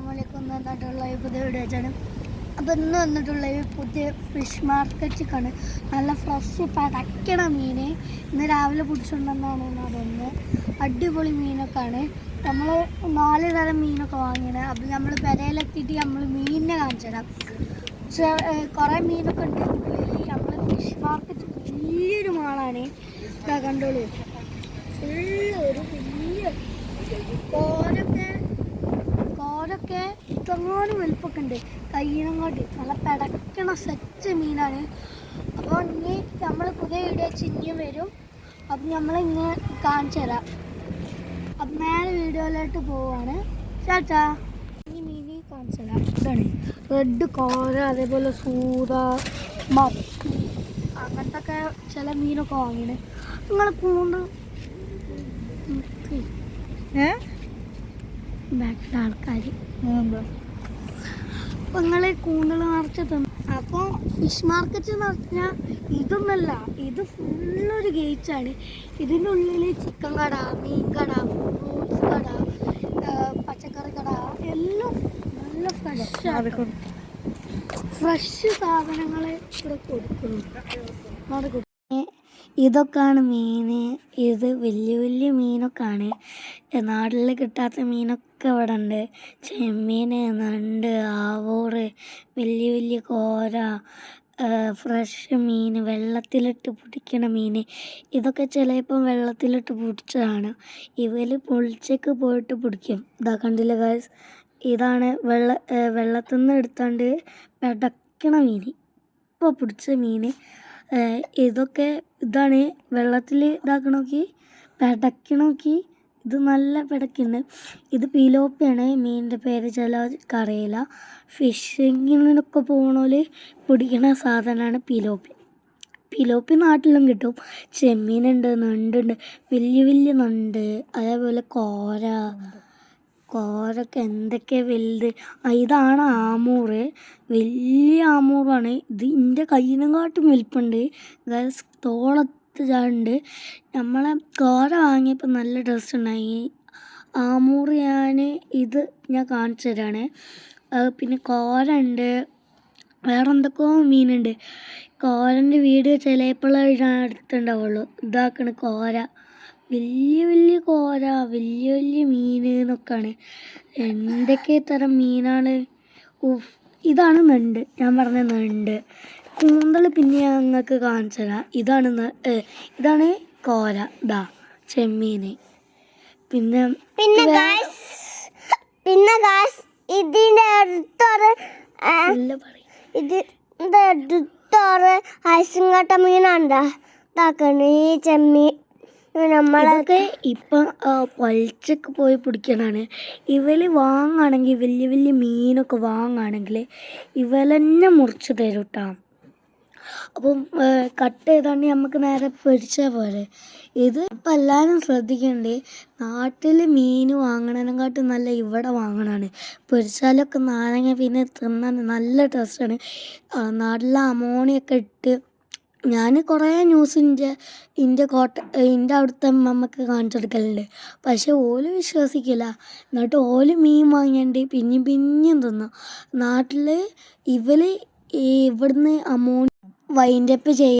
അസ്സാമലൈക്കും വന്നിട്ടുള്ള ഈ പുതിയ വീഡിയോ വെച്ചാണ് അപ്പോൾ ഇന്ന് വന്നിട്ടുള്ള ഈ പുതിയ ഫിഷ് മാർക്കറ്റിക്കാണ് നല്ല ഫ്രഷ് പടക്കണ മീൻ ഇന്ന് രാവിലെ പിടിച്ചിട്ടുണ്ടെന്നാണ് അതൊന്ന് അടിപൊളി മീനൊക്കെ ആണ്. നമ്മൾ നാല് തരം മീനൊക്കെ വാങ്ങിയത് അപ്പോൾ നമ്മൾ പെരയിലെത്തിയിട്ട് നമ്മൾ മീനിനെ കാണിച്ചു തരാം. പക്ഷേ കുറേ മീനൊക്കെ ഉണ്ട്. നമ്മൾ ഫിഷ് മാർക്കറ്റ് വലിയൊരു മാളാണ്. കണ്ടോളൂ. ഫുള്ള് ഒരു വലിയ കോരൊക്കെ ഇത്രങ്ങാനും വലുപ്പമൊക്കെ ഉണ്ട് കയ്യിനങ്ങോട്ട് നല്ല പിടക്കണ സെറ്റ് മീനാണ്. അപ്പോൾ ഇനി നമ്മൾ പുതിയ വീഡിയോ ചിഞ്ഞ് വരും. അപ്പം നമ്മളിങ്ങനെ കാണിച്ചു തരാം. അപ്പം നേരെ വീഡിയോയിലോട്ട് പോവാണ്. ചാച്ചാ ഈ മീനി കാണിച്ചു തരാം. ഇതാണ് റെഡ് കോര അതേപോലെ സൂത മത്തി അങ്ങനത്തെ ഒക്കെ ചില മീനൊക്കെ വാങ്ങിയാണ് നിങ്ങൾ കൂണ്ട് ഏ? ബാക്കിലെ ആൾക്കാർ അപ്പോൾ നിങ്ങൾ കൂന്തൽ നിറച്ച് തിന്നു. അപ്പോൾ ഫിഷ് മാർക്കറ്റ് എന്ന് പറഞ്ഞാൽ ഇതൊന്നല്ല ഇത് ഫുള്ളൊരു ഗേറ്റാണ് ഇതിന്റെ ഉള്ളിൽ ചിക്കൻ കട മീൻ കട ഫ്രൂട്ട്സ് കട പച്ചക്കറി കട എല്ലാം നല്ല ഫ്രഷ് ഫ്രഷ് സാധനങ്ങൾ ഇവിടെ കൊടുക്കുന്നു. കൊടുക്കും ഇതൊക്കെയാണ് മീൻ ഇത് വലിയ വലിയ മീനൊക്കെയാണ്. നാട്ടിൽ കിട്ടാത്ത മീനൊക്കെ ഇവിടെ ഉണ്ട് ചെമ്മീൻ നണ്ട് ആവോറ് വലിയ വലിയ കോര ഫ്രഷ് മീൻ വെള്ളത്തിലിട്ട് പൊടിക്കണ മീൻ. ഇതൊക്കെ ചിലപ്പം വെള്ളത്തിലിട്ട് പൊടിച്ചതാണ്. ഇവർ പൊളിച്ചേക്ക് പോയിട്ട് പിടിക്കും. ഇതാ കണ്ടില്ല ഗായ്സ് ഇതാണ് വെള്ള വെള്ളത്തിൽ നിന്ന് എടുത്താണ്ട് പെടക്കണ മീൻ. ഇപ്പോൾ പിടിച്ച മീൻ. ഇതൊക്കെ ഇതാണ് വെള്ളത്തിൽ ഇതാക്കണോക്കി പെടക്കണോക്കി ഇത് നല്ല പിടക്കുണ്ട്. ഇത് പിലോപ്പിയാണ് മീനിന്റെ പേര് ചില അറിയില്ല ഫിഷിങ്ങിനൊക്കെ പോകണോൽ പിടിക്കണ സാധനമാണ് പിലോപ്പി. പിലോപ്പി നാട്ടിലും കിട്ടും. ചെമ്മീനുണ്ട് നണ്ടുണ്ട് വലിയ വലിയ നണ്ട് അതേപോലെ കോര കോരൊക്കെ എന്തൊക്കെ വലുത്. ഇതാണ് ആമൂറ്. വലിയ ആമൂറാണ്. ഇത് എന്റെ കയ്യിനെക്കാട്ടും വലിപ്പുണ്ട്. ഗൈസ് തോളത്ത് ചാണ്ട് നമ്മളെ കോര വാങ്ങിയപ്പോൾ നല്ല ഡ്രസ്സ് ഉണ്ടായി. ആമൂറ് ഞാൻ ഇത് ഞാൻ കാണിച്ചു തരാണ്. പിന്നെ കോര ഉണ്ട് വേറെ എന്തൊക്കെയോ മീനുണ്ട്. കോരന്റെ വീട് ചിലപ്പോഴേ ഞാൻ അടുത്തുണ്ടാവുള്ളൂ. ഇതാക്കണ് കോര. വലിയ വലിയ കോര വലിയ വലിയ മീൻ എന്നൊക്കെയാണ്. എന്തൊക്കെ തരം മീനാണ്? ഉഫ് ഇതാണ് നണ്ട് ഞാൻ പറഞ്ഞ നണ്ട് കൂന്തൽ പിന്നെ ഞാൻ നിങ്ങൾക്ക് കാണിച്ചു തരാം. ഇതാണ് ഇതാണ് കോര. ഇതാ ചെമ്മീൻ പിന്നെ പിന്നെ പിന്നെ ഇതിന്റെ ഇതിന്റെ അടുത്തൊരു ഇതിന്റെ അടുത്തൊരു ഐസിങ്ങട്ട മീനുണ്ട് ഇതാക്കണ ഈ ചെമ്മീൻ നമ്മളെ ഇതൊക്കെ ഇപ്പം പൊളിച്ചൊക്കെ പോയി പിടിക്കണതാണ് ഇവൽ വാങ്ങുകയാണെങ്കിൽ വലിയ വലിയ മീനൊക്കെ വാങ്ങുകയാണെങ്കിൽ ഇവലെന്നെ മുറിച്ച് തരും കേട്ടോ അപ്പം കട്ട് ചെയ്താണ്ട് നമുക്ക് നേരെ പിടിച്ച പോലെ ഇത് ഇപ്പം എല്ലാവരും ശ്രദ്ധിക്കണ്ടേ നാട്ടിൽ മീൻ വാങ്ങണതിനെക്കാട്ടും നല്ല ഇവിടെ വാങ്ങണതാണ് പൊരിച്ചാലൊക്കെ നാരങ്ങ പിന്നെ തിന്നാൻ നല്ല ടേസ്റ്റാണ് നല്ല അമോണിയൊക്കെ ഇട്ട് ഞാൻ കുറേ ന്യൂസ് ഇന്റെ ഇന്റെ കോട്ട ഇന്റെ അവിടുത്തെ അമ്മമ്മക്ക് കാണിച്ചു കൊടുക്കലുണ്ട്. പക്ഷെ ഓൽ വിശ്വസിക്കില്ല. എന്നിട്ട് ഓൽ മീൻ വാങ്ങിയാണ്ട് പിന്നെയും പിന്നെയും തിന്നു. നാട്ടിൽ ഇവർ ഇവിടുന്ന് അമോണി വൈൻഡപ്പ് ചെയ്യും